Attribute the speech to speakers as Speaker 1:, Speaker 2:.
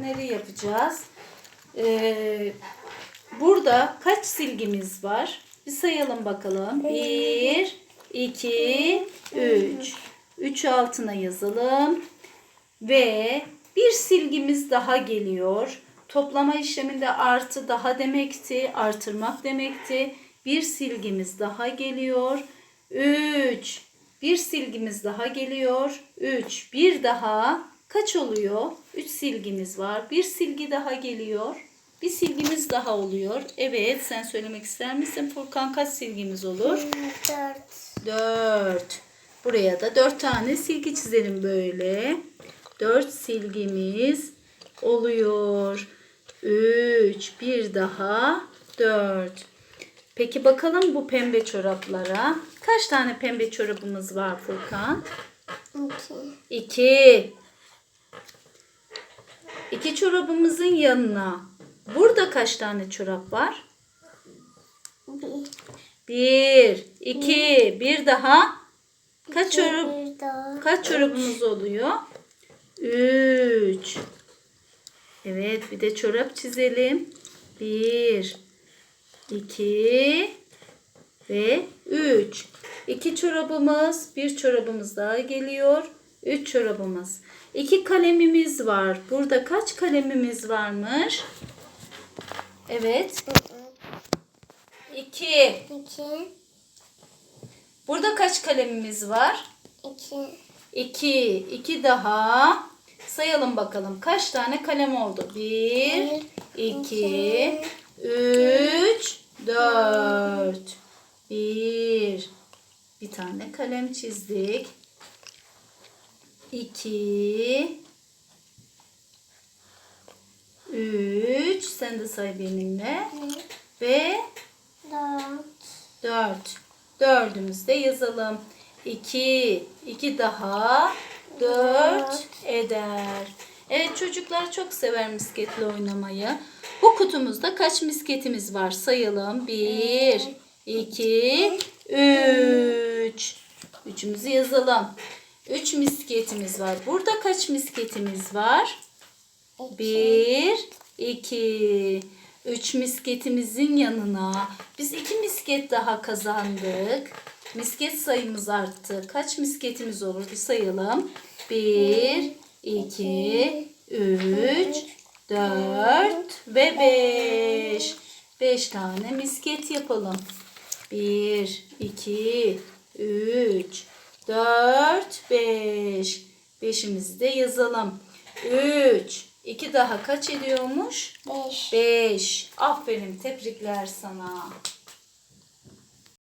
Speaker 1: Neleri yapacağız? Ee, burada kaç silgimiz var? Bir sayalım bakalım. 1, 2, 3. 3 altına yazalım. Ve bir silgimiz daha geliyor. Toplama işleminde artı daha demekti. Artırmak demekti. Bir silgimiz daha geliyor. 3. Bir silgimiz daha geliyor. 3. Bir daha kaç oluyor? 3 silgimiz var. Bir silgi daha geliyor. Bir silgimiz daha oluyor. Evet sen söylemek ister misin Furkan kaç silgimiz olur?
Speaker 2: Dört.
Speaker 1: 4. Buraya da 4 tane silgi çizelim böyle. 4 silgimiz oluyor. 3. Bir daha 4. Peki bakalım bu pembe çoraplara. Kaç tane pembe çorabımız var Furkan?
Speaker 2: İki.
Speaker 1: 2. İki çorabımızın yanına burada kaç tane çorap var?
Speaker 2: Bir.
Speaker 1: Bir, iki, bir daha. Kaç çorap?
Speaker 2: Daha.
Speaker 1: Kaç çorabımız oluyor? Üç. Evet bir de çorap çizelim. Bir, iki ve üç. İki çorabımız, bir çorabımız daha geliyor. Üç çorabımız. İki kalemimiz var. Burada kaç kalemimiz varmış? Evet. İki.
Speaker 2: İki.
Speaker 1: Burada kaç kalemimiz var?
Speaker 2: İki.
Speaker 1: 2. 2 daha. Sayalım bakalım. Kaç tane kalem oldu? 1, 2, 3, 4. 1. Bir tane kalem çizdik. 2 3 sen de say benimle. Ve
Speaker 2: Dört.
Speaker 1: 4. Dördümüzü de yazalım. 2. 2 daha 4 eder. Evet çocuklar çok sever misketle oynamayı. Bu kutumuzda kaç misketimiz var sayalım. 1, 2, 3. Üçümüzü yazalım. 3 misketimiz var. Burada kaç misketimiz var? 1, 2, 3 misketimizin yanına biz 2 misket daha kazandık. Misket sayımız arttı. Kaç misketimiz olur? Bir sayalım. 1, 2, 3, 4 ve 5. 5 tane misket yapalım. 1, 2, 3, 4, 5. Beşimizi de yazalım. 3, 2 daha kaç ediyormuş?
Speaker 2: Beş.
Speaker 1: 5. Aferin tebrikler sana.